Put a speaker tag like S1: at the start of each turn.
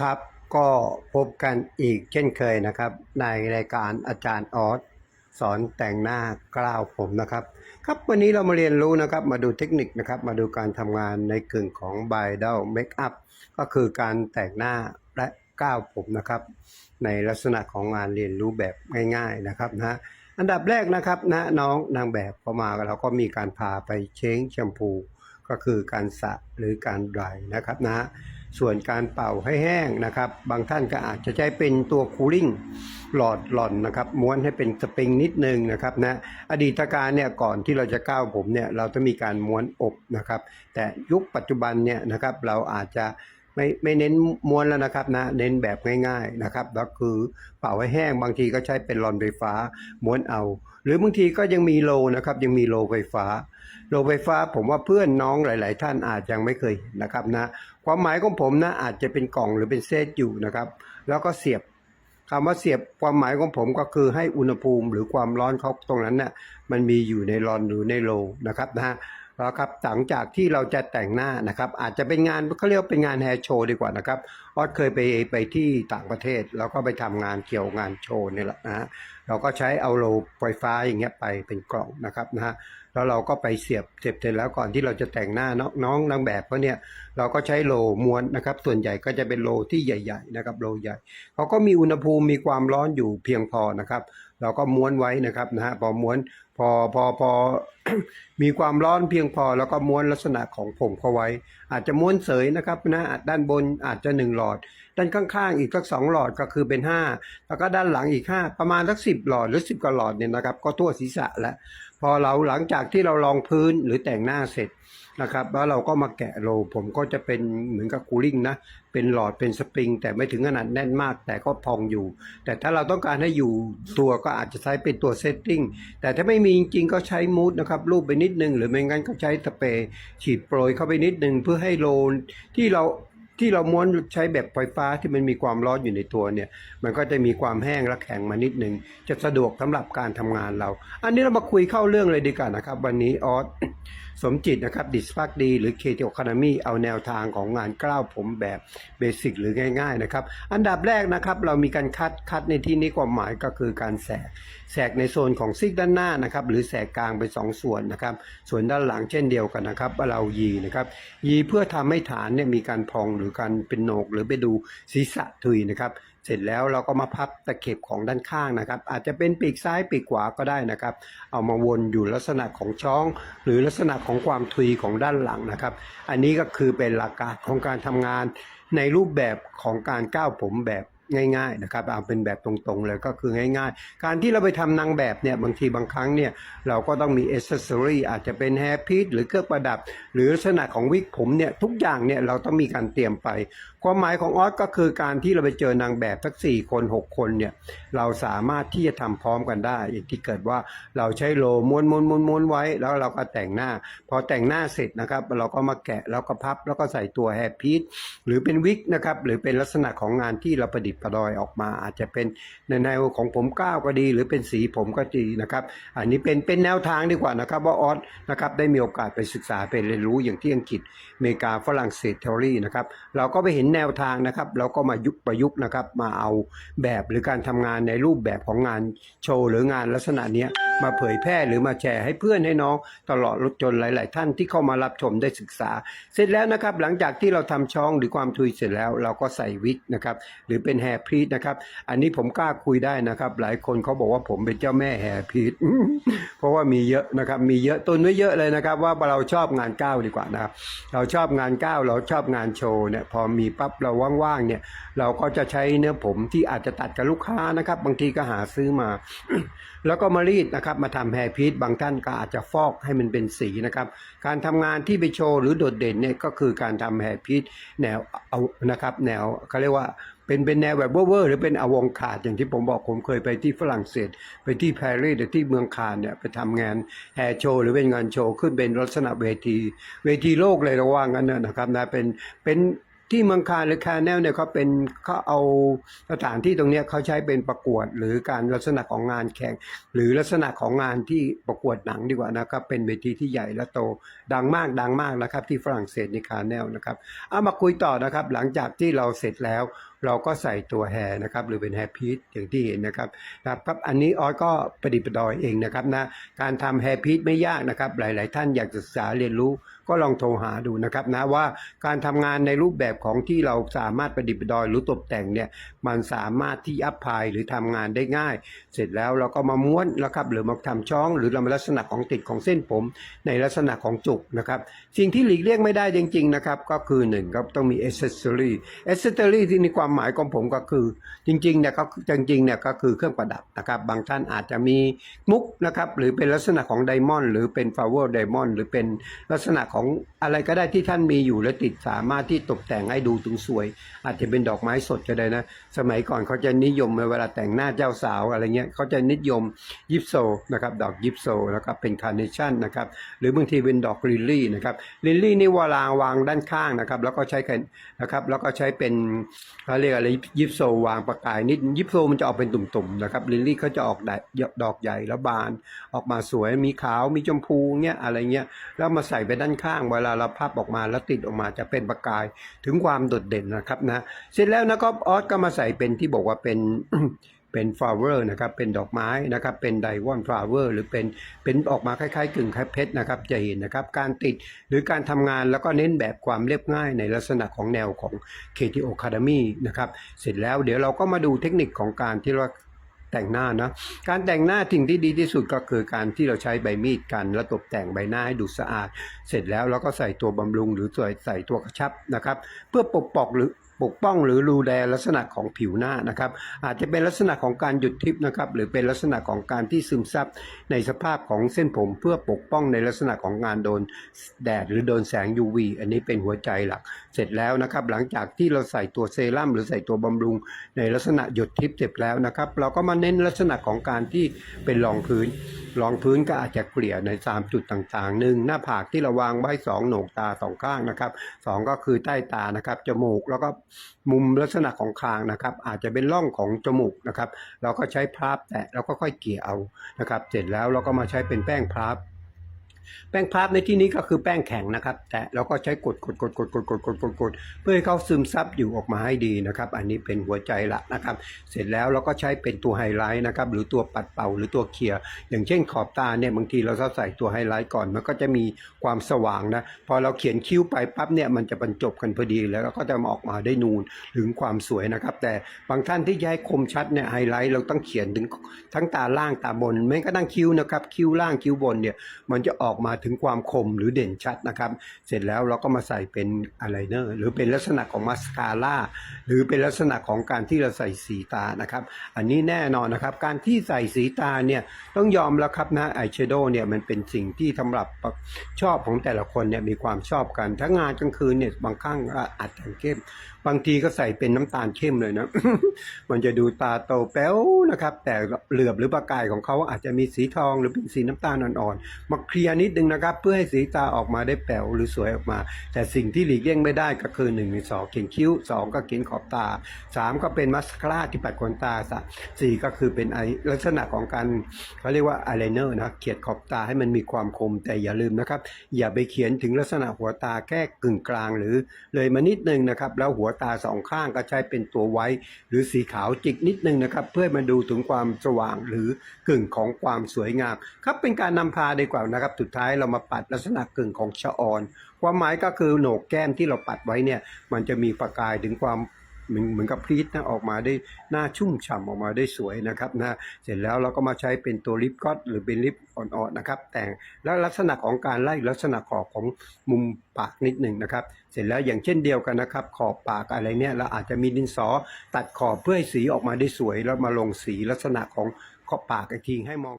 S1: ครับก็พบกันอีกเช่นเคยนะครับ ในรายการอาจารย์ออสสอนแต่งหน้ากล้าวผมนะครับ ครับวันนี้เรามาเรียนรู้นะครับมาดูเทคนิคนะครับ มาดูการทำงานในกึ่งของ b r i d a l Makeup ก็คือการแต่งหน้าและก้าวผมนะครับ ในลักษณะของงานเรียนรู้แบบง่ายๆนะครับนะอันดับแรกนะครับนะน้องนางแบบเข้ามาเราก็มีการพาไปเช้งแชมพูก็คือการสระหรือการไดรายนะครับนะ ส่วนการเป่าให้แห้งนะครับ บางท่านก็อาจจะใช้เป็นตัวคูลิ่งหลอดหล่อนนะครับ ม้วนให้เป็นสปริงนิดนึงนะครับนะอดีตการเนี่ยก่อนที่เราจะก้าวผมเนี่ยเราจะมีการม้วนอบนะครับ แต่ยุคปัจจุบันเนี่ยนะครับเราอาจจะ ไม่ไม่เน้นม้วนแล้วนะครับนะเน้นแบบง่ายๆนะครับแล้วคือเป่าให้แห้งบางทีก็ใช้เป็นหลอนไฟฟ้าม้วนเอา หรือบางทีก็ยังมีโลนะครับ ยังมีโลไฟฟ้า โลไฟฟ้าผมว่าเพื่อนน้องหลาย ๆ ท่านอาจยังไม่เคยนะครับนะความหมายของผมนะอาจจะเป็นกล่องหรือเป็นเซตอยู่นะครับ แล้วก็เสียบคำว่าเสียบความหมายของผมก็คือให้อุณหภูมิหรือความร้อนเขาตรงนั้นน่ะมันมีอยู่ในรอนหรือในโลนะครับนะ แล้วครับหลังจากที่เราจะแต่งหน้านะครับ อาจจะเป็นงานเขาเรียกเป็นงานแฮร์โชว์ดีกว่านะครับออสเคยไปไปที่ต่างประเทศ แล้วก็ไปทำงานเกี่ยวงานโชว์นี่แหละนะฮะเราก็ใช้เอาโลไฟฟ้าอย่างเงี้ยไปเป็นกล่องนะครับนะฮะแล้วเราก็ไปเสียบเสียบเสร็จแล้วก่อนที่เราจะแต่งหน้าน้องน้องนางแบบเขาเนี่ยเราก็ใช้โลม้วนนะครับ ส่วนใหญ่ก็จะเป็นโลที่ใหญ่ ๆ นะครับโลใหญ่เขาก็มีอุณหภูมิมีความร้อนอยู่เพียงพอนะครับ เราก็ม้วนไว้นะครับนะฮะพอม้วน พอพอพอมีความร้อนเพียงพอแล้วก็ม้วนลักษณะของผมเข้าไว้ อาจจะม้วนเสยนะครับนะด้านบนอาจจะหนึ่งหลอด ด้านข้างๆ อีกสักสองหลอดก็คือเป็นห้าแล้วก็ด้านหลังอีกห้าประมาณสักสิบหลอดหรือสิบกว่าหลอดเนี่ยนะครับ ก็ทั่วศีรษะแล้ว พอเราหลังจากที่เราลองพื้นหรือแต่งหน้าเสร็จ นะครับ แล้วเราก็มาแกะโล ผมก็จะเป็นเหมือนกับคูลิ่งนะ เป็นหลอดเป็นสปริง แต่ไม่ถึงขนาดแน่นมาก แต่ก็พองอยู่ แต่ถ้าเราต้องการให้อยู่ตัวก็อาจจะใช้เป็นตัวเซตติ้ง แต่ถ้าไม่มีจริงๆก็ใช้มูดนะครับ รูปไปนิดนึง หรือไม่งั้นก็ใช้สเปรย์ฉีดโปรยเข้าไปนิดนึงเพื่อให้โลที่เราที่เราม้วนใช้แบบไฟฟ้าที่มันมีความร้อนอยู่ในตัวเนี่ย มันก็จะมีความแห้งและแข็งมานิดนึง จะสะดวกสำหรับการทำงานเรา อันนี้เรามาคุยเข้าเรื่องเลยดีกว่านะครับ วันนี้ออสสมจิตนะครับดิสพักดีหรือเคทีโอคานามีเอาแนวทางของงานกล้าวผมแบบเบสิกหรือง่ายๆนะครับ อันดับแรกนะครับเรามีการคัดคัดในที่นี้ความหมายก็คือการแสกแสกในโซนของซีกด้านหน้านะครับหรือแสกกลางเป็นสองส่วนนะครับ ส่วนด้านหลังเช่นเดียวกันนะครับเรายีนะครับยีเพื่อทำให้ฐานเนี่ยมีการพองหรือการเป็นโหนกหรือไปดูศีรษะทุยนะครับ เสร็จแล้วเราก็มาพับตะเข็บของด้านข้างนะครับ อาจจะเป็นปีกซ้ายปีกขวาก็ได้นะครับ เอามาวนอยู่ลักษณะของช่อง หรือลักษณะของความทุยของด้านหลังนะครับ อันนี้ก็คือเป็นหลักการของการทำงานในรูปแบบของการก้าวผมแบบ ง่ายๆนะครับเอาเป็นแบบตรงๆเลยก็คือง่ายๆ การที่เราไปทำนางแบบเนี่ยบางทีบางครั้งเนี่ยเราก็ต้องมีอ c เซสซอรีอาจจะเป็นแฮร์พีซหรือเครื่องประดับ หรือลักษณะของวิกผมเนี่ยทุกอย่างเนี่ยเราต้องมีการเตรียมไป ความหมายของออสก็คือการที่เราไปเจอนางแบบสักสี่คนหกคนเนี่ยเราสามารถที่จะทำพร้อมกันได้อย่างที่เกิดว่าเราใช้โลม้วนม้วนม้วนม้วนไว้แล้วเราก็แต่งหน้า พอแต่งหน้าเสร็จนะครับเราก็มาแกะแล้วก็พับแล้วก็ใส่ตัวแฮร์พีซหรือเป็นวิกนะครับหรือเป็นลักษณะของงานที่เราประดิษฐ์ประดอยออกมา อาจจะเป็นในแนวของผมก้าวก็ดี หรือเป็นสีผมก็ดีนะครับอันนี้เป็นเป็นแนวทางดีกว่านะครับว่าออสนะครับได้มีโอกาสไปศึกษาไปเรียนรู้อย่างที่อังกฤษอเมริกาฝรั่งเศสเทอรี่นะครับเราก็ไปเห็นแนวทางนะครับ เราก็มายุกประยุกต์นะครับมาเอาแบบหรือการทำงานในรูปแบบของงานโชว์หรืองานลักษณะนี้มาเผยแพร่หรือมาแชร์ให้เพื่อนให้น้องตลอดรถจนหลาย ๆ ท่านที่เข้ามารับชมได้ศึกษา เสร็จแล้วนะครับหลังจากที่เราทำช่องหรือความทุยเสร็จแล้ว เราก็ใส่วิกนะครับหรือเป็นแฮร์พีทนะครับ อันนี้ผมกล้าคุยได้นะครับ หลายคนเขาบอกว่าผมเป็นเจ้าแม่แฮร์พีทเพราะว่ามีเยอะนะครับ มีเยอะตุนไว้เยอะเลยนะครับ ว่าเราชอบงานก้าวดีกว่านะครับ เราชอบงานก้าวเราชอบงานโชว์เนี่ยพอมีปั๊บเราว่างๆเนี่ย เราก็จะใช้เนื้อผมที่อาจจะตัดกับลูกค้านะครับ บางทีก็หาซื้อมา แล้วก็มารีดนะครับมาทำแฮร์พีทบางท่านก็อาจจะฟอกให้มันเป็นสีนะครับ การทำงานที่ไปโชว์หรือโดดเด่นเนี่ยก็คือการทำแฮร์พีทแนวเอานะครับแนวเขาเรียกว่าเป็นเป็นแนวแบบเวอร์หรือเป็นอวองขาดอย่างที่ผมบอกผมเคยไปที่ฝรั่งเศส ไปที่ปารีสหรือที่เมืองคานเนี่ยไปทำงานแฮร์โชว์หรือเป็นงานโชว์ขึ้นเป็นลักษณะเวที เวทีโลกเลยราว่างกันเนอะนะครับนะเป็นเป็น ที่เมืองคานหรือคาแนลเนี่ยเขาเป็นเขาเอาสถานที่ตรงเนี้ยเขาใช้เป็นประกวด หรือการลักษณะของงานแข่ง หรือลักษณะของงานที่ประกวดหนังดีกว่านะครับเป็นเวทีที่ใหญ่และโต ดังมากดังมากนะครับ ที่ฝรั่งเศสในคาแนลนะครับเอามาคุยต่อนะครับ หลังจากที่เราเสร็จแล้ว เราก็ใส่ตัวแฮนะครับหรือเป็นแฮพีซอย่างที่เห็นนะครับนะครับอันนี้ออสก็ประดิษฐ์ประดอยเองนะครับนะการทำแฮพีซไม่ยากนะครับ หลาย ๆ ท่านอยากศึกษาเรียนรู้ก็ลองโทรหาดูนะครับนะว่าการทำงานในรูปแบบของที่เราสามารถประดิษฐ์ประดอยหรือตกแต่งเนี่ยมันสามารถที่อัพพายหรือทำงานได้ง่าย เสร็จแล้วเราก็มาม้วนนะครับหรือมาทำช่อง หรือเรามลักษณะของติดของเส้นผม ในลักษณะของจุกนะครับสิ่งที่หลีกเลี่ยงไม่ได้จริงๆนะครับก็คือหนึ่งครับต้องมี accessory accessory ที่ในความหมายของผมก็คือจริงๆเนี่ยก็จริงๆเนี่ยก็คือเครื่องประดับนะครับบางท่านอาจจะมีมุกนะครับหรือเป็นลักษณะของไดมอนด์หรือเป็น flower diamond หรือเป็นลักษณะของอะไรก็ได้ที่ท่านมีอยู่และติดสามารถที่ตกแต่งให้ดูถึงสวย อาจจะเป็นดอกไม้สดก็ได้นะ สมัยก่อนเขาจะนิยมเวลาแต่งหน้าเจ้าสาวอะไรเงี้ยเขาจะนิยมยิปโซนะครับดอกยิปโซแล้วก็เป็นคาร์เนชั่นนะครับหรือบางทีเป็นดอกลิลลี่นะครับลิลลี่นี่เวลาวางด้านข้างนะครับแล้วก็ใช้กันนะครับแล้วก็ใช้เป็นเขาเรียกอะไรยิปโซวางประกายนิดยิปโซมันจะออกเป็นตุ่มๆนะครับลิลลี่เขาจะออกดอกใหญ่แล้วบานออกมาสวยมีขาวมีชมพูเงี้ยอะไรเงี้ยแล้วมาใส่ไปด้านข้างเวลาเราพับออกมาแล้วติดออกมาจะเป็นประกายถึงความโดดเด่นนะครับนะเสร็จแล้วนะครับออสก็มาใส่เป็นที่บอกว่าเป็นเป็นฟลาเวอร์นะครับ เป็นดอกไม้นะครับ เป็นไดวอนฟลาเวอร์หรือเป็น เป็นออกมาคล้ายๆกึ่งคล้ายเพชรนะครับ จะเห็นนะครับ การติดหรือการทำงานแล้วก็เน้นแบบความเรียบง่ายในลักษณะของแนวของ KTO Academy นะครับ เสร็จแล้วเดี๋ยวเราก็มาดูเทคนิคของการที่เรา แต่งหน้านะการแต่งหน้าสิ่งที่ดีที่สุดก็คือการที่เราใช้ใบมีดกันแล้วตกแต่งใบหน้าให้ดูสะอาด เสร็จแล้วเราก็ใส่ตัวบำรุงหรือใส่ใส่ตัวกระชับนะครับ เพื่อปกปองหรือปกป้องหรือรูแลลักษณะของผิวหน้านะครับ อาจจะเป็นลักษณะของการหยุดทริปนะครับหรือเป็นลักษณะของการที่ซึมซับในสภาพของเส้นผมเพื่อปกป้องในลักษณะของงานโดนแดดหรือโดนแสง UV อันนี้เป็นหัวใจหลัก เสร็จแล้วนะครับ หลังจากที่เราใส่ตัวเซรั่มหรือใส่ตัวบำรุง ในลักษณะหยดทิปเสร็จแล้วนะครับ เราก็มาเน้นลักษณะของการที่เป็นรองพื้นรองพื้นก็อาจจะเกลี่ยใน 3 จุดต่างๆหนึ่งหน้าผากที่เราวางไว้ 2 โหนกตาสองข้างนะครับสองก็คือใต้ตานะครับจมูกแล้วก็มุมลักษณะของคางนะครับ อาจจะเป็นร่องของจมูกนะครับ เราก็ใช้พราบแตะแล้วก็ค่อยเกลี่ยเอานะครับ เสร็จแล้วเราก็มาใช้เป็นแป้งพราบ แป้งพาร์ฟในที่นี้ก็คือแป้งแข็งนะครับ แต่เราก็ใช้กดกดกดกดกดกดกดกดกดเพื่อให้เขาซึมซับอยู่ออกมาให้ดีนะครับ อันนี้เป็นหัวใจหลักนะครับ เสร็จแล้วเราก็ใช้เป็นตัวไฮไลท์นะครับ หรือตัวปัดเป่าหรือตัวเคลียร์อย่างเช่นขอบตาเนี่ยบางทีเราใส่ตัวไฮไลท์ก่อนมันก็จะมีความสว่างนะพอเราเขียนคิ้วไปปั๊บเนี่ยมันจะบรรจบกันพอดีแล้วก็จะออกมาได้นูนถึงความสวยนะครับ แต่บางท่านที่จะให้คมชัดเนี่ยไฮไลท์เราต้องเขียนถึงทั้งตาล่างตาบนไม่ก็ตั้งคิ้วนะครับ คิ้วล่างคิ้วบนเนี่ยมันจะออกอกมาถึงความคมหรือเด่นชัดนะครับ เสร็จแล้วเราก็มาใส่เป็นอะไรเนอร์หรือเป็นลักษณะของมาสคาร่าหรือเป็นลักษณะของการที่เราใส่สีตานะครับ อันนี้แน่นอนนะครับ การที่ใส่สีตาเนี่ยต้องยอมแล้วครับนะอายแชโดว์เนี่ยมันเป็นสิ่งที่สำหรับชอบของแต่ละคนเนี่ยมีความชอบกันถ้างานกลางคืนเนี่ยบางครั้งอาจแต่งเข้ม บางทีก็ใส่เป็นน้ำตาลเข้มเลยนะ มันจะดูตาโตแป๊วนะครับ แต่เหลือบหรือประกายของเขาอาจจะมีสีทองหรือเป็นสีน้ำตาลอ่อนๆ มาเคลียร์นิดนึงนะครับ เพื่อให้สีตาออกมาได้แป๋วหรือสวยออกมา แต่สิ่งที่หลีกเลี่ยงไม่ได้ก็คือ1นึ่งสองเขียนคิ้ว 2 ก็เขียนขอบตา 3 ก็เป็นมัสคาร่าที่ปัดขนตาสี่ก็คือเป็นไอลักษณะของการเขาเรียกว่าอายไลเนอร์นะเขียนขอบตาให้มันมีความคมแต่อย่าลืมนะครับ อย่าไปเขียนถึงลักษณะหัวตาแค่กึ่งกลางหรือเลยมานิดนึงนะครับ แล้วหัวตาสองข้างก็ใช้เป็นตัวไว้ หรือสีขาวจิกนิดนึงนะครับ เพื่อมาดูถึงความสว่างหรือกึ่งของความสวยงามครับเป็นการนำพาดีกว่านะครับ สุดท้ายเรามาปัดลักษณะกึ่งของชะออน ความหมายก็คือโหนกแก้มที่เราปัดไว้เนี่ยมันจะมีประกายถึงความ เหมือนเหมือนกับพรีตนะออกมาได้หน้าชุ่มฉ่ำออกมาได้สวยนะครับนะเสร็จแล้วเราก็มาใช้เป็นตัวลิปกลอสหรือเป็นลิปอ่อนๆนะครับ แต่งแล้วลักษณะของการไล่ลักษณะขอบของมุมปากนิดหนึ่งนะครับ เสร็จแล้วอย่างเช่นเดียวกันนะครับ ขอบปากอะไรเนี่ยเราอาจจะมีดินสอตัดขอบเพื่อให้สีออกมาได้สวย แล้วมาลงสีลักษณะของขอบปากอีกทีให้มอง